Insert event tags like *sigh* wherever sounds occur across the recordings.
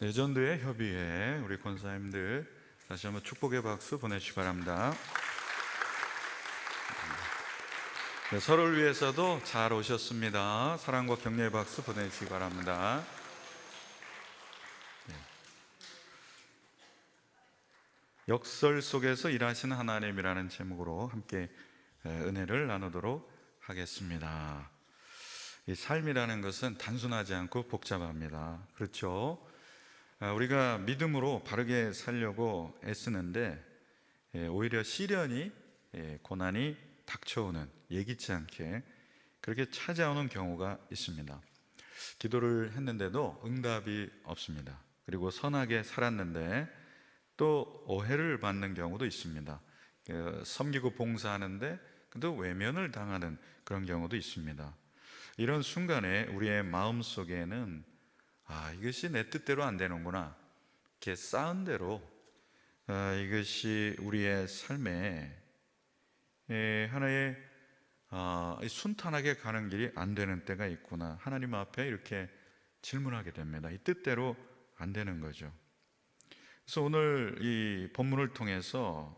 레전드의 협의회 우리 권사님들 다시 한번 축복의 박수 보내주시기 바랍니다. 네, 서로를 위해서도 잘 오셨습니다. 사랑과 격려의 박수 보내주시기 바랍니다. 네. 역설 속에서 일하시는 하나님이라는 제목으로 함께 에, 은혜를 나누도록 하겠습니다. 이 삶이라는 것은 단순하지 않고 복잡합니다. 그렇죠? 아, 우리가 믿음으로 바르게 살려고 애쓰는데 예, 오히려 시련이 예, 고난이 닥쳐오는 예기치 않게 그렇게 찾아오는 경우가 있습니다. 기도를 했는데도 응답이 없습니다. 그리고 선하게 살았는데 또 오해를 받는 경우도 있습니다. 그, 섬기고 봉사하는데 또 외면을 당하는 그런 경우도 있습니다. 이런 순간에 우리의 마음 속에는 아 이것이 내 뜻대로 안 되는구나 이렇게 쌓은 대로 아, 이것이 우리의 삶에 에, 하나의 아, 이 순탄하게 가는 길이 안 되는 때가 있구나 하나님 앞에 이렇게 질문하게 됩니다. 이 뜻대로 안 되는 거죠. 그래서 오늘 이 본문을 통해서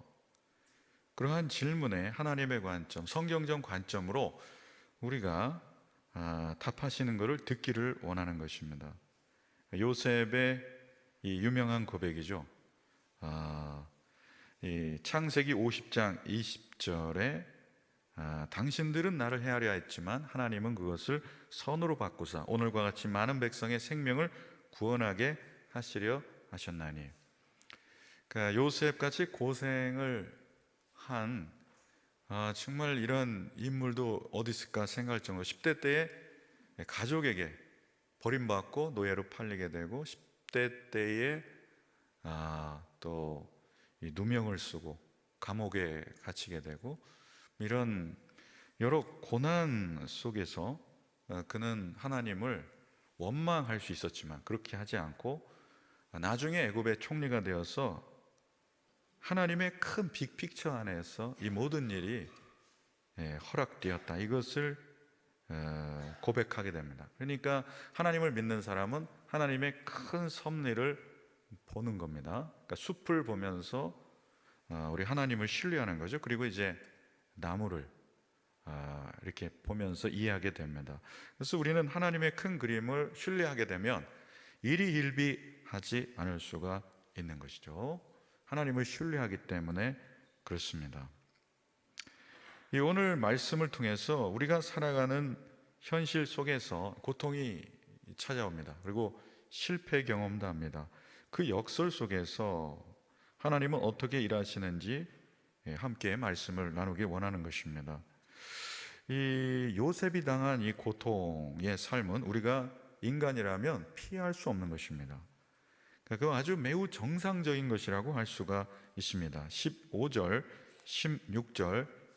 그러한 질문에 하나님의 관점, 성경적 관점으로 우리가 아, 답하시는 것을 듣기를 원하는 것입니다. 요셉의 이 유명한 고백이죠. 아, 이 창세기 50장 20절에 아, 당신들은 나를 헤아려 했지만 하나님은 그것을 선으로 바꾸사 오늘과 같이 많은 백성의 생명을 구원하게 하시려 하셨나니. 그러니까 요셉 같이 고생을 한 아, 정말 이런 인물도 어디 있을까 생각할 정도로 10대 때에 가족에게 버림받고 노예로 팔리게 되고 10대 때에 아, 또이 누명을 쓰고 감옥에 갇히게 되고 이런 여러 고난 속에서 어, 그는 하나님을 원망할 수 있었지만 그렇게 하지 않고 나중에 애굽의 총리가 되어서 하나님의 큰 빅픽처 안에서 이 모든 일이 예, 허락되었다. 이것을 어, 고백하게 됩니다. 그러니까 하나님을 믿는 사람은 하나님의 큰 섭리를 보는 겁니다. 그러니까 숲을 보면서 어, 우리 하나님을 신뢰하는 거죠. 그리고 이제 나무를 아, 이렇게 보면서 이해하게 됩니다. 그래서 우리는 하나님의 큰 그림을 신뢰하게 되면 일이 일비하지 않을 수가 있는 것이죠. 하나님을 신뢰하기 때문에 그렇습니다. 이 오늘 말씀을 통해서 우리가 살아가는 현실 속에서 고통이 찾아옵니다. 그리고 실패 경험도 합니다. 그 역설 속에서 하나님은 어떻게 일하시는지 예, 함께 말씀을 나누기 원하는 것입니다. 이 요셉이 당한 이 고통의 삶은 우리가 인간이라면 피할 수 없는 것입니다. 그 아주 매우 정상적인 것이라고 할 수가 있습니다. 15절, 16절,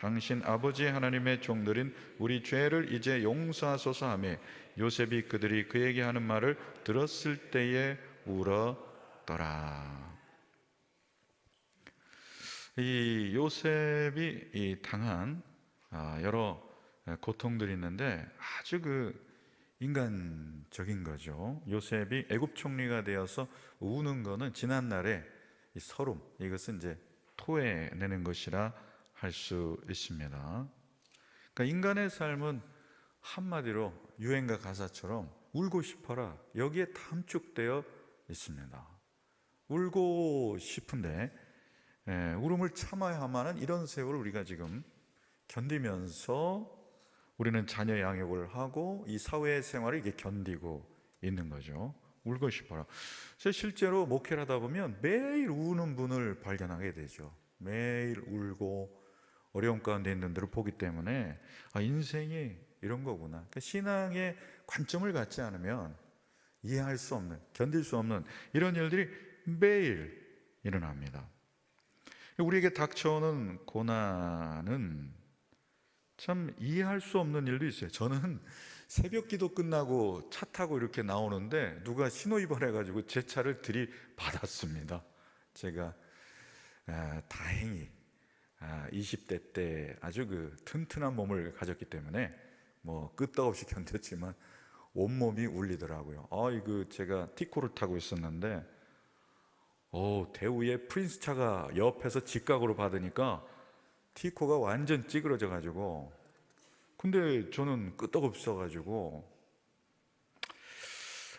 당신 아버지 하나님의 종들인 우리 죄를 이제 용서하소서 하며 요셉이 그들이 그에게 하는 말을 들었을 때에 울었더라. 이 요셉이 이 당한 아, 여러 고통들이 있는데 아주 그 인간적인 거죠. 요셉이 애굽 총리가 되어서 우는 거는 지난 이 서름 이것은 이제 토해내는 것이라 할 수 있습니다. 그러니까 인간의 삶은 한마디로 유행가 가사처럼 울고 싶어라 여기에 담축되어 있습니다. 울고 싶은데 예, 울음을 참아야만은 이런 세월을 우리가 지금 견디면서 우리는 자녀 양육을 하고 이 사회 생활을 이게 견디고 있는 거죠. 울고 싶어라. 실제로 목회를 하다 보면 매일 우는 분을 발견하게 되죠. 매일 울고 어려움 가운데 있는 분들을 보기 때문에 아, 인생이 이런 거구나. 그러니까 신앙의 관점을 갖지 않으면 이해할 수 없는, 견딜 수 없는 이런 일들이 매일 일어납니다. 우리에게 닥쳐오는 고난은 참 이해할 수 없는 일도 있어요. 저는 *laughs* 새벽 기도 끝나고 차 타고 이렇게 나오는데 누가 신호위반 해가지고 제 차를 들이받았습니다. 제가 아, 다행히 아, 20대 때 아주 그 튼튼한 몸을 가졌기 때문에 뭐 끄떡없이 *laughs* 견뎠지만 온몸이 울리더라고요. 아, 이거 제가 티코를 타고 있었는데 오, 대우의 프린스 차가 옆에서 직각으로 받으니까 티코가 완전 찌그러져 가지고 근데 저는 끄떡없어 가지고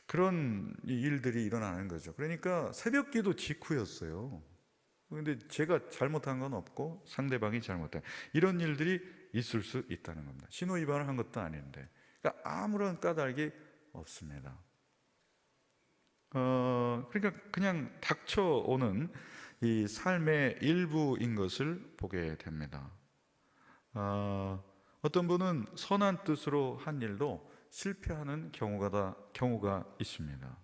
그런 이 일들이 일어나는 거죠. 그러니까 새벽 기도 직후였어요. 근데 제가 잘못한 건 없고 상대방이 잘못한 이런 일들이 있을 수 있다는 겁니다. 신호 위반을 한 것도 아닌데, 그러니까 아무런 까닭이 없습니다. 어, 그러니까 그냥 닥쳐오는 이 삶의 일부인 것을 보게 됩니다. 어, 어떤 분은 선한 뜻으로 한 일도 실패하는 경우가 다, 경우가 있습니다.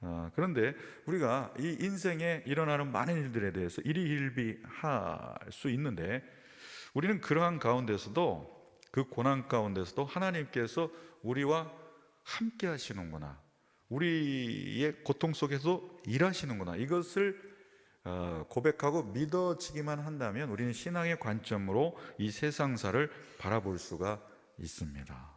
어, 그런데 우리가 이 인생에 일어나는 많은 일들에 대해서 일희일비할 수 있는데 우리는 그러한 가운데서도 그 고난 가운데서도 하나님께서 우리와 함께 하시는구나. 우리의 고통 속에서 일하시는구나. 이것을 어, 고백하고 믿어지기만 한다면 우리는 신앙의 관점으로 이 세상사를 바라볼 수가 있습니다.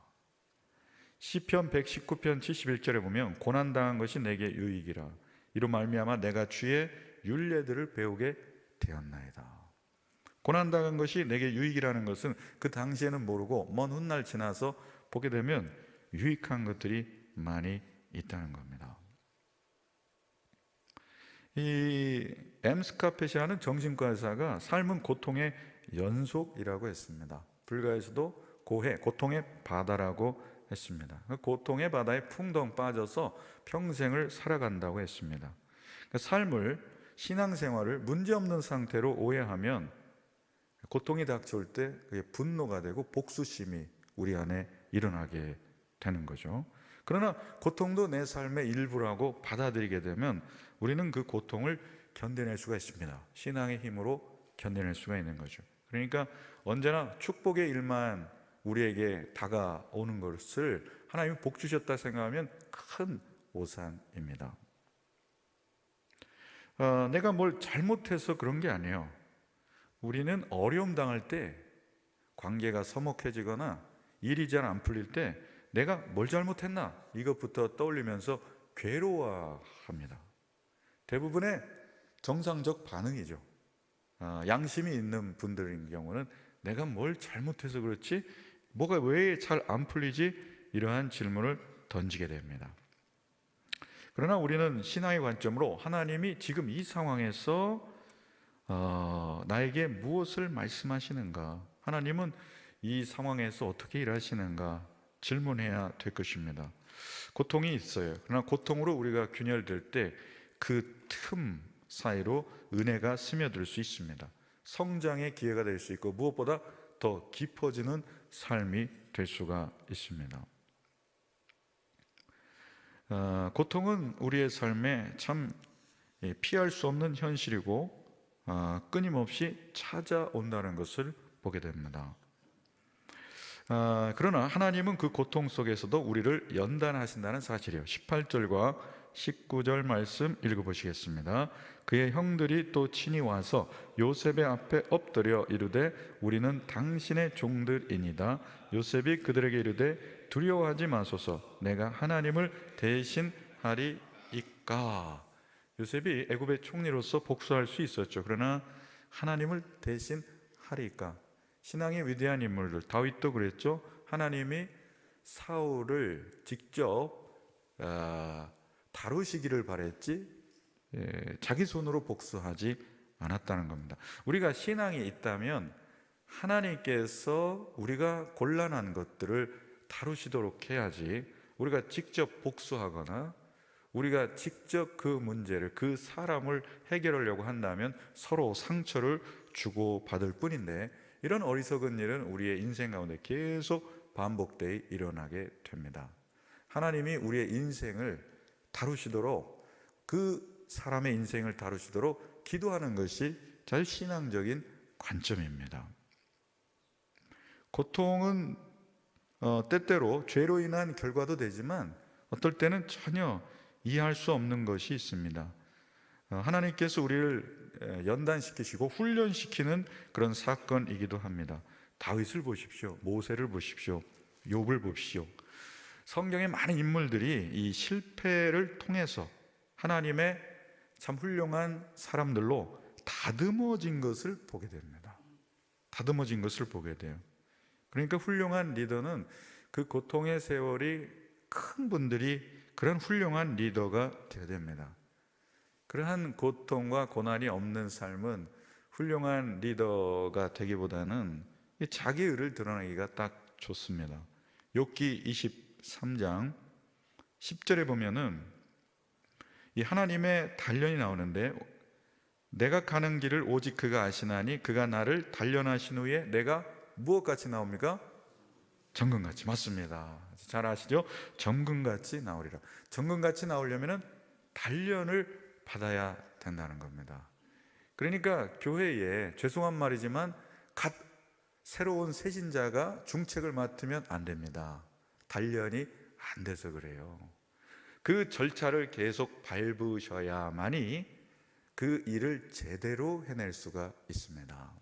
시편 119편 71절에 보면 고난 당한 것이 내게 유익이라 이로 말미암아 내가 주의 율례들을 배우게 되었나이다. 고난 당한 것이 내게 유익이라는 것은 그 당시에는 모르고 먼 훗날 지나서 보게 되면 유익한 것들이 많이 있다는 겁니다. 이 엠스카펫이라는 정신과 의사가 삶은 고통의 연속이라고 했습니다. 불가에서도 고해, 고통의 바다라고 했습니다. 그 고통의 바다에 풍덩 빠져서 평생을 살아간다고 했습니다. 그러니까 삶을 신앙생활을 문제없는 상태로 오해하면 고통이 닥쳐올 때 그게 분노가 되고 복수심이 우리 안에 일어나게 되는 거죠. 그러나 고통도 내 삶의 일부라고 받아들이게 되면 우리는 그 고통을 견뎌낼 수가 있습니다. 신앙의 힘으로 견뎌낼 수가 있는 거죠. 그러니까 언제나 축복의 일만 우리에게 다가오는 것을 하나님이 복 주셨다 생각하면 큰 오산입니다. 어, 내가 뭘 잘못해서 그런 게 아니에요. 우리는 어려움 당할 때 관계가 서먹해지거나 일이 잘 안 풀릴 때 내가 뭘 잘못했나 이것부터 떠올리면서 괴로워합니다. 대부분의 정상적 반응이죠. 어, 양심이 있는 분들인 경우는 내가 뭘 잘못해서 그렇지 뭐가 왜 잘 안 풀리지 이러한 질문을 던지게 됩니다. 그러나 우리는 신앙의 관점으로 하나님이 지금 이 상황에서 어, 나에게 무엇을 말씀하시는가? 하나님은 이 상황에서 어떻게 일하시는가? 질문해야 될 것입니다. 고통이 있어요. 그러나 고통으로 우리가 균열될 때 그 틈 사이로 은혜가 스며들 수 있습니다. 성장의 기회가 될 수 있고 무엇보다 더 깊어지는 삶이 될 수가 있습니다. 어, 고통은 우리의 삶에 참 예, 피할 수 없는 현실이고 어, 끊임없이 찾아온다는 것을 보게 됩니다. 어, 그러나 하나님은 그 고통 속에서도 우리를 연단하신다는 사실이에요. 18절과 19절 말씀 읽어보시겠습니다. 그의 형들이 또 친히 와서 요셉의 앞에 엎드려 이르되 우리는 당신의 종들이니다. 요셉이 그들에게 이르되 두려워하지 마소서 내가 하나님을 대신하리이까. 요셉이 애굽의 총리로서 복수할 수 있었죠. 그러나 하나님을 대신하리이까. 신앙의 위대한 인물들 다윗도 그랬죠. 하나님이 사울을 직접 어, 다루시기를 바랬지 예, 자기 손으로 복수하지 않았다는 겁니다. 우리가 신앙이 있다면 하나님께서 우리가 곤란한 것들을 다루시도록 해야지 우리가 직접 복수하거나 우리가 직접 그 문제를 그 사람을 해결하려고 한다면 서로 상처를 주고 받을 뿐인데 이런 어리석은 일은 우리의 인생 가운데 계속 반복되어 일어나게 됩니다. 하나님이 우리의 인생을 다루시도록 그 사람의 인생을 다루시도록 기도하는 것이 잘 신앙적인 관점입니다. 고통은 어, 때때로 죄로 인한 결과도 되지만 어떨 때는 전혀 이해할 수 없는 것이 있습니다. 어, 하나님께서 우리를 에, 연단시키시고 훈련시키는 그런 사건이기도 합니다. 다윗을 보십시오. 모세를 보십시오. 욥을 보십시오. 성경의 많은 인물들이 이 실패를 통해서 하나님의 참 훌륭한 사람들로 다듬어진 것을 보게 됩니다. 다듬어진 것을 보게 돼요. 그러니까 훌륭한 리더는 그 고통의 세월이 큰 분들이 그런 훌륭한 리더가 되어야 됩니다. 그러한 고통과 고난이 없는 삶은 훌륭한 리더가 되기보다는 이 자기 의를 드러내기가 딱 좋습니다. 욥기 23장 10절에 보면은 이 하나님의 단련이 나오는데 내가 가는 길을 오직 그가 아시나니 그가 나를 단련하신 후에 내가 무엇같이 나옵니까? 정금같이 맞습니다. 잘 아시죠? 정금같이 나오리라. 정금같이 나오려면은 단련을 받아야 된다는 겁니다. 그러니까 교회에 죄송한 말이지만 갓 새로운 새신자가 중책을 맡으면 안 됩니다. 단련이 안 돼서 그래요. 그 절차를 계속 밟으셔야만이 그 일을 제대로 해낼 수가 있습니다.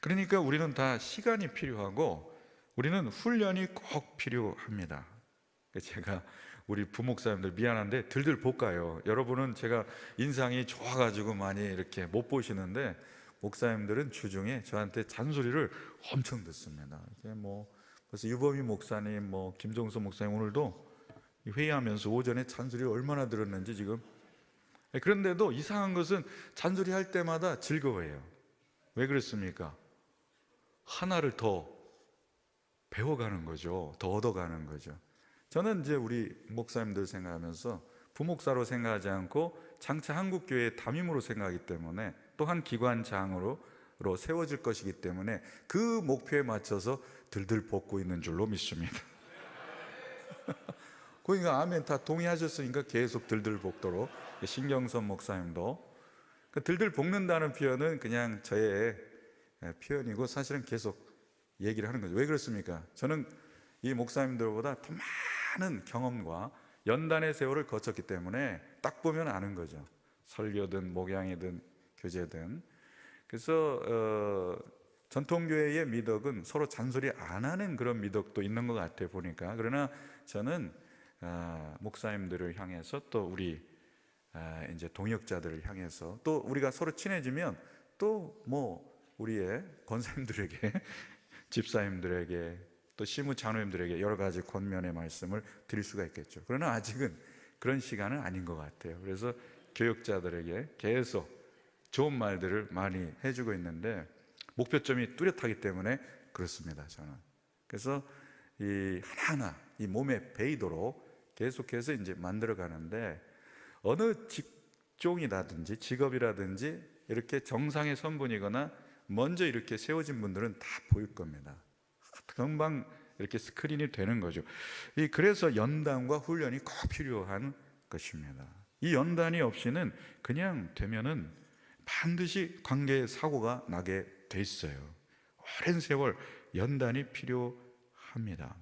그러니까 우리는 다 시간이 필요하고 우리는 훈련이 꼭 필요합니다. 제가 우리 부목사님들 미안한데 들들 볶아요. 여러분은 제가 인상이 좋아가지고 많이 이렇게 못 보시는데 목사님들은 주중에 저한테 잔소리를 엄청 듣습니다. 이게 뭐 그래서 유범희 목사님, 뭐 김종수 목사님 오늘도 회의하면서 오전에 잔소리를 얼마나 들었는지 지금 그런데도 이상한 것은 잔소리 할 때마다 즐거워해요. 왜 그렇습니까? 하나를 더 배워가는 거죠. 더 얻어가는 거죠. 저는 이제 우리 목사님들 생각하면서 부목사로 생각하지 않고 장차 한국교회의 담임으로 생각하기 때문에 또 한 기관장으 로 세워질 것이기 때문에 그 목표에 맞춰서 들들 볶고 있는 줄로 믿습니다. *laughs* 그러니까 아멘 다 동의하셨으니까 계속 들들 볶도록 신경선 목사님도 그 들들 볶는다는 표현은 그냥 저의 표현이고 사실은 계속 얘기를 하는 거죠. 왜 그렇습니까? 저는 이 목사님들보다 더 많은 경험과 연단의 세월을 거쳤기 때문에 딱 보면 아는 거죠. 설교든 목양이든 교제든. 그래서 어, 전통교회의 미덕은 서로 잔소리 안 하는 그런 미덕도 있는 것 같아요 보니까. 그러나 저는 아, 목사님들을 향해서 또 우리 아, 이제 동역자들을 향해서 또 우리가 서로 친해지면 또 뭐 우리의 권사님들에게 *laughs* 집사님들에게 또 시무 장로님들에게 여러 가지 권면의 말씀을 드릴 수가 있겠죠. 그러나 아직은 그런 시간은 아닌 것 같아요. 그래서 교육자들에게 계속 좋은 말들을 많이 해주고 있는데 목표점이 뚜렷하기 때문에 그렇습니다. 저는 그래서 이 하나하나 이 몸에 배이도록 계속해서 이제 만들어 가는데 어느 직종이라든지 직업이라든지 이렇게 정상의 선분이거나 먼저 이렇게 세워진 분들은 다 보일 겁니다. 금방 이렇게 스크린이 되는 거죠. 이 그래서 연단과 훈련이 꼭 필요한 것입니다. 이 연단이 없이는 그냥 되면은 반드시 관계 사고가 나게 돼 있어요. 오랜 세월 연단이 필요합니다.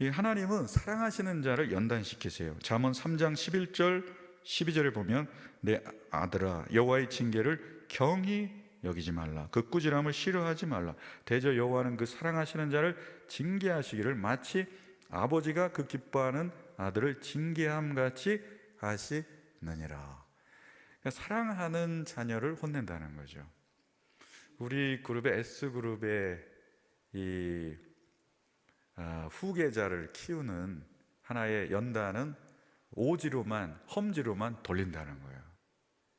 이 하나님은 사랑하시는 자를 연단시키세요. 잠언 3장 11절 12절에 보면 내 아들아 여호와의 징계를 경히 여기지 말라. 그 꾸지람을 싫어하지 말라. 대저 여호와는 그 사랑하시는 자를 징계하시기를 마치 아버지가 그 기뻐하는 아들을 징계함 같이 하시느니라. 그러니까 사랑하는 자녀를 혼낸다는 거죠. 우리 그룹의 S 그룹의 이 아, 후계자를 키우는 하나의 연단은 오지로만 험지로만 돌린다는 거예요.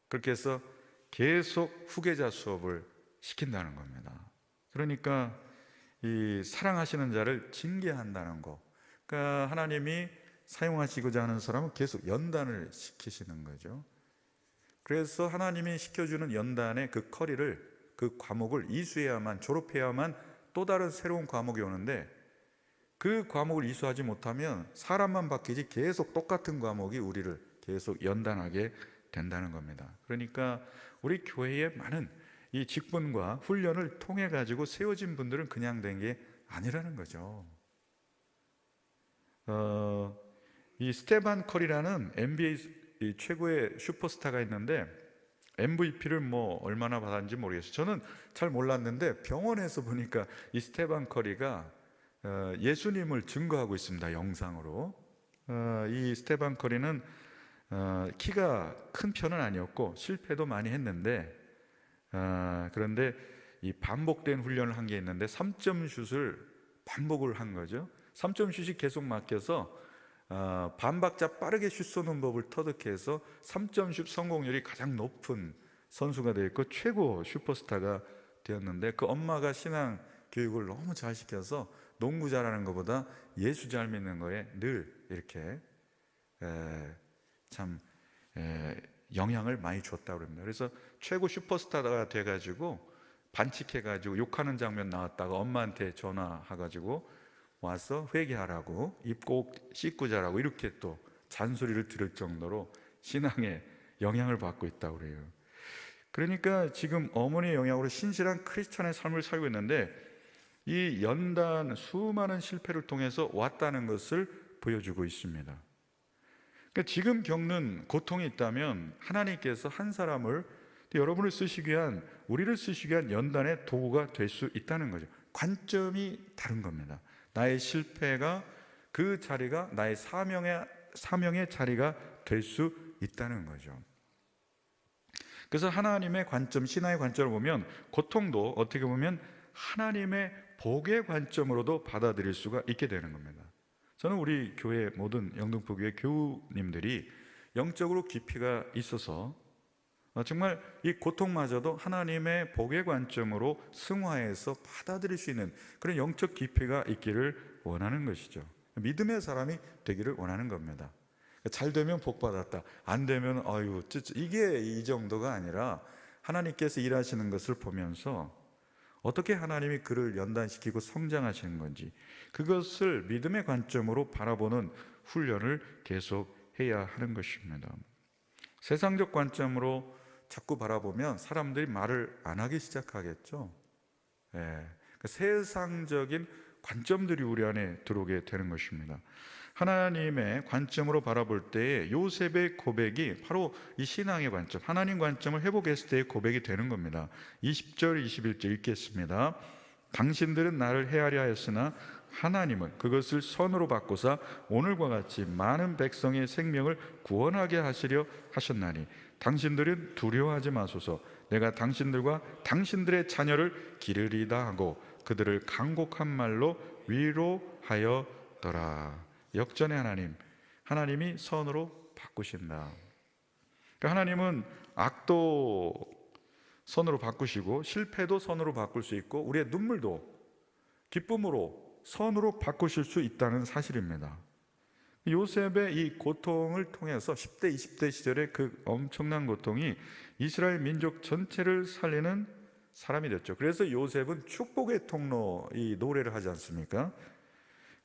그렇게 해서 계속 후계자 수업을 시킨다는 겁니다. 그러니까 이 사랑하시는 자를 징계한다는 거. 그러니까 하나님이 사용하시고자 하는 사람은 계속 연단을 시키시는 거죠. 그래서 하나님이 시켜주는 연단의 그 커리를 그 과목을 이수해야만 졸업해야만 또 다른 새로운 과목이 오는데 그 과목을 이수하지 못하면 사람만 바뀌지 계속 똑같은 과목이 우리를 계속 연단하게 된다는 겁니다. 그러니까 우리 교회에 많은 이 직분과 훈련을 통해 가지고 세워진 분들은 그냥 된 게 아니라는 거죠. 어, 이 스테반 커리라는 NBA 이 최고의 슈퍼스타가 있는데 MVP를 뭐 얼마나 받았는지 모르겠어요. 저는 잘 몰랐는데 병원에서 보니까 이 스테반 커리가 어, 예수님을 증거하고 있습니다. 영상으로. 어, 이 스테반 커리는 어, 키가 큰 편은 아니었고 실패도 많이 했는데 어, 그런데 이 반복된 훈련을 한 게 있는데 3점 슛을 반복을 한 거죠. 3점 슛이 계속 막혀서 어, 반박자 빠르게 슛 쏘는 법을 터득해서 3점 슛 성공률이 가장 높은 선수가 되었고 최고 슈퍼스타가 되었는데 그 엄마가 신앙 교육을 너무 잘 시켜서 농구 잘하는 것보다 예수 잘 믿는 거에 늘 이렇게 에, 참 에, 영향을 많이 줬다고 합니다. 그래서 최고 슈퍼스타가 돼가지고 반칙해가지고 욕하는 장면 나왔다가 엄마한테 전화해가지고 와서 회개하라고 입꼭 씻고 자라고 이렇게 또 잔소리를 들을 정도로 신앙에 영향을 받고 있다고 그래요. 그러니까 지금 어머니의 영향으로 신실한 크리스천의 삶을 살고 있는데 이 연단 수많은 실패를 통해서 왔다는 것을 보여주고 있습니다. 그러니까 지금 겪는 고통이 있다면 하나님께서 한 사람을 여러분을 쓰시기 위한 우리를 쓰시기 위한 연단의 도구가 될 수 있다는 거죠. 관점이 다른 겁니다. 나의 실패가 그 자리가 나의 사명의 사명의 자리가 될 수 있다는 거죠. 그래서 하나님의 관점, 신화의 관점을 보면 고통도 어떻게 보면 하나님의 복의 관점으로도 받아들일 수가 있게 되는 겁니다. 저는 우리 교회 모든 영등포 교회 교우님들이 영적으로 깊이가 있어서 어, 정말 이 고통마저도 하나님의 복의 관점으로 승화해서 받아들일 수 있는 그런 영적 깊이가 있기를 원하는 것이죠. 믿음의 사람이 되기를 원하는 겁니다. 잘 되면 복 받았다. 안 되면 아유. 이게 이 정도가 아니라 하나님께서 일하시는 것을 보면서 어떻게 하나님이 그를 연단시키고 성장하시는 건지 그것을 믿음의 관점으로 바라보는 훈련을 계속 해야 하는 것입니다. 세상적 관점으로 자꾸 바라보면 사람들이 말을 안 하기 시작하겠죠. 예. 그러니까 세상적인 관점들이 우리 안에 들어오게 되는 것입니다. 하나님의 관점으로 바라볼 때 요셉의 고백이 바로 이 신앙의 관점, 하나님 관점을 회복했을 때의 고백이 되는 겁니다. 20절, 21절 읽겠습니다. 당신들은 나를 헤아려 하였으나 하나님은 그것을 선으로 바꾸사 오늘과 같이 많은 백성의 생명을 구원하게 하시려 하셨나니 당신들은 두려워하지 마소서. 내가 당신들과 당신들의 자녀를 기르리다 하고 그들을 강곡한 말로 위로하였더라. 역전의 하나님 하나님이 선으로 바꾸신다. 그러니까 하나님은 악도 선으로 바꾸시고 실패도 선으로 바꿀 수 있고 우리의 눈물도 기쁨으로 선으로 바꾸실 수 있다는 사실입니다. 요셉의 이 고통을 통해서 10대, 20대 시절의 그 엄청난 고통이 이스라엘 민족 전체를 살리는 사람이 됐죠. 그래서 요셉은 축복의 통로 이 노래를 하지 않습니까?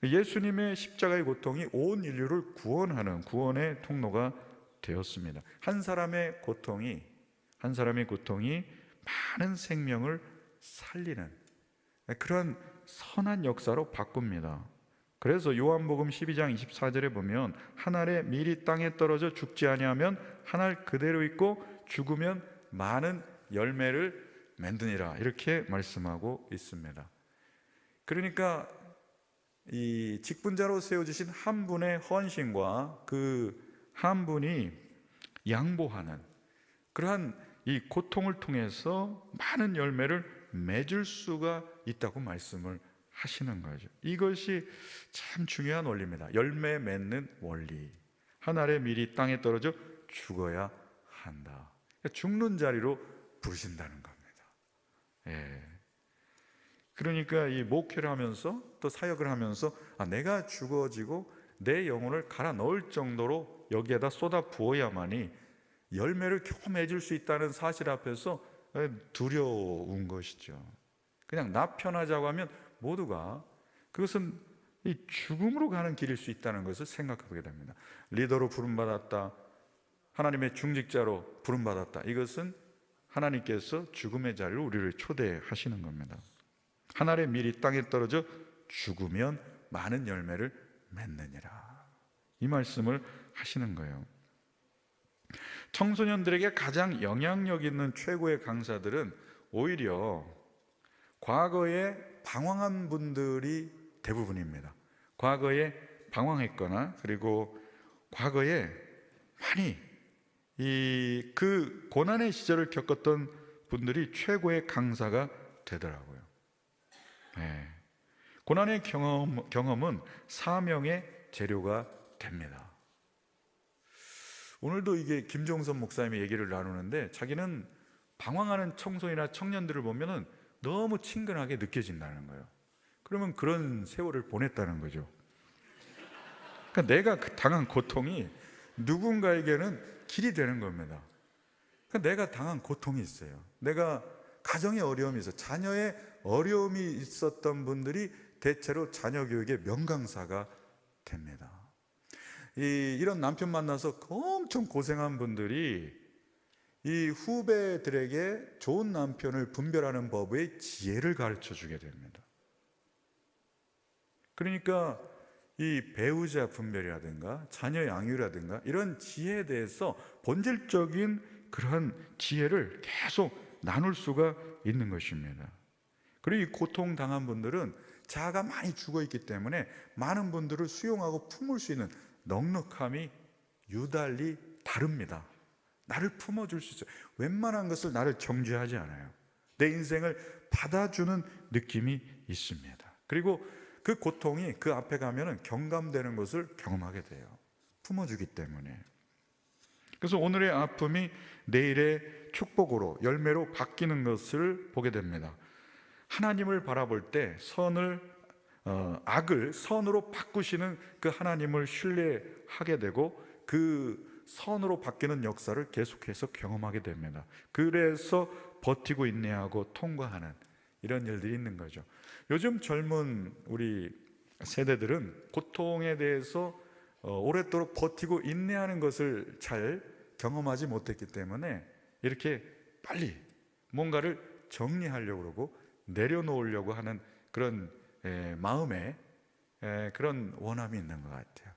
예수님의 십자가의 고통이 온 인류를 구원하는 구원의 통로가 되었습니다. 한 사람의 고통이 한 사람의 고통이 많은 생명을 살리는 그런 선한 역사로 바꿉니다. 그래서 요한복음 12장 24절에 보면 한 알에 미리 땅에 떨어져 죽지 아니하면 한 알 그대로 있고 죽으면 많은 열매를 맺느니라 이렇게 말씀하고 있습니다. 그러니까 이 직분자로 세워 주신 한 분의 헌신과 그 한 분이 양보하는 그러한 이 고통을 통해서 많은 열매를 맺을 수가 있다고 말씀을 하시는 거죠. 이것이 참 중요한 원리입니다. 열매 맺는 원리. 한 알에 미리 땅에 떨어져 죽어야 한다. 그러니까 죽는 자리로 부르신다는 겁니다. 예. 그러니까 이 목회를 하면서 또 사역을 하면서 아, 내가 죽어지고 내 영혼을 갈아 넣을 정도로 여기에다 쏟아 부어야만이 열매를 경험해 줄 수 있다는 사실 앞에서 두려운 것이죠. 그냥 나 편하자고 하면 모두가 그것은 이 죽음으로 가는 길일 수 있다는 것을 생각하게 됩니다. 리더로 부름받았다. 하나님의 중직자로 부름받았다. 이것은 하나님께서 죽음의 자리로 우리를 초대하시는 겁니다. 하늘의 밀이 땅에 떨어져 죽으면 많은 열매를 맺느니라. 이 말씀을 하시는 거예요. 청소년들에게 가장 영향력 있는 최고의 강사들은 오히려 과거에 방황한 분들이 대부분입니다. 과거에 방황했거나 그리고 과거에 많이 이 그 고난의 시절을 겪었던 분들이 최고의 강사가 되더라고요. 네. 고난의 경험, 경험은 사명의 재료가 됩니다. 오늘도 이게 김종선 목사님의 얘기를 나누는데 자기는 방황하는 청소년이나 청년들을 보면은 너무 친근하게 느껴진다는 거예요. 그러면 그런 세월을 보냈다는 거죠. 그러니까 내가 그 당한 고통이 누군가에게는 길이 되는 겁니다. 그러니까 내가 당한 고통이 있어요. 내가 가정에 어려움이 있어, 자녀의 어려움이 있었던 분들이 대체로 자녀 교육의 명강사가 됩니다. 이, 이런 남편 만나서 엄청 고생한 분들이 이 후배들에게 좋은 남편을 분별하는 법의 지혜를 가르쳐 주게 됩니다. 그러니까 이 배우자 분별이라든가 자녀 양육이라든가 이런 지혜에 대해서 본질적인 그러한 지혜를 계속 나눌 수가 있는 것입니다. 그리고 이 고통 당한 분들은 자아가 많이 죽어 있기 때문에 많은 분들을 수용하고 품을 수 있는 넉넉함이 유달리 다릅니다. 나를 품어줄 수 있어요. 웬만한 것을 나를 정죄하지 않아요. 내 인생을 받아주는 느낌이 있습니다. 그리고 그 고통이 그 앞에 가면은 경감되는 것을 경험하게 돼요. 품어주기 때문에. 그래서 오늘의 아픔이 내일의 축복으로 열매로 바뀌는 것을 보게 됩니다. 하나님을 바라볼 때 선을 어, 악을 선으로 바꾸시는 그 하나님을 신뢰하게 되고 그 선으로 바뀌는 역사를 계속해서 경험하게 됩니다. 그래서 버티고 인내하고 통과하는 이런 일들이 있는 거죠. 요즘 젊은 우리 세대들은 고통에 대해서 어, 오랫도록 버티고 인내하는 것을 잘 경험하지 못했기 때문에 이렇게 빨리 뭔가를 정리하려고 그러고 내려놓으려고 하는 그런 에, 마음에 에, 그런 원함이 있는 것 같아요.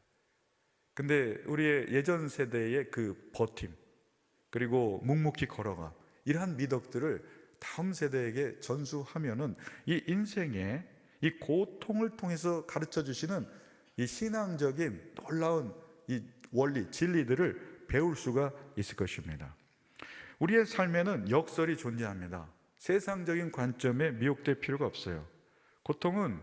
근데 우리의 예전 세대의 그 버팀 그리고 묵묵히 걸어가 이러한 미덕들을 다음 세대에게 전수하면은 이 인생의 이 고통을 통해서 가르쳐 주시는 이 신앙적인 놀라운 이 원리 진리들을 배울 수가 있을 것입니다. 우리의 삶에는 역설이 존재합니다. 세상적인 관점에 미혹될 필요가 없어요. 고통은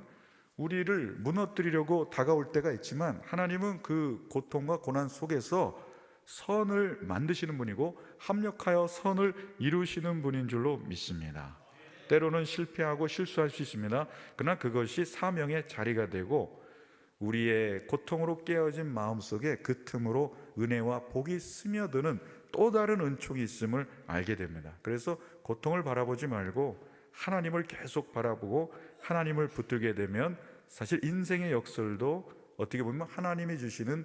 우리를 무너뜨리려고 다가올 때가 있지만 하나님은 그 고통과 고난 속에서 선을 만드시는 분이고 합력하여 선을 이루시는 분인 줄로 믿습니다. 때로는 실패하고 실수할 수 있습니다. 그러나 그것이 사명의 자리가 되고 우리의 고통으로 깨어진 마음 속에 그 틈으로 은혜와 복이 스며드는 또 다른 은총이 있음을 알게 됩니다. 그래서 고통을 바라보지 말고 하나님을 계속 바라보고 하나님을 붙들게 되면 사실 인생의 역설도 어떻게 보면 하나님이 주시는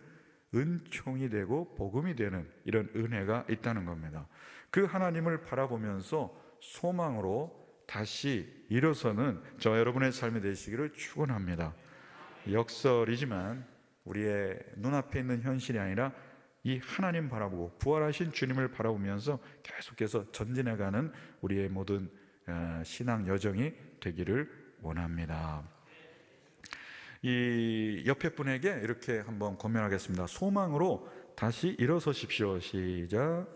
은총이 되고 복음이 되는 이런 은혜가 있다는 겁니다. 그 하나님을 바라보면서 소망으로 다시 일어서는 저 여러분의 삶이 되시기를 축원합니다. 역설이지만 우리의 눈앞에 있는 현실이 아니라 이 하나님 바라보고 부활하신 주님을 바라보면서 계속해서 전진해가는 우리의 모든 어, 신앙 여정이 되기를 원합니다. 이 옆에 분에게 이렇게 한번 권면하겠습니다. 소망으로 다시 일어서십시오. 시작.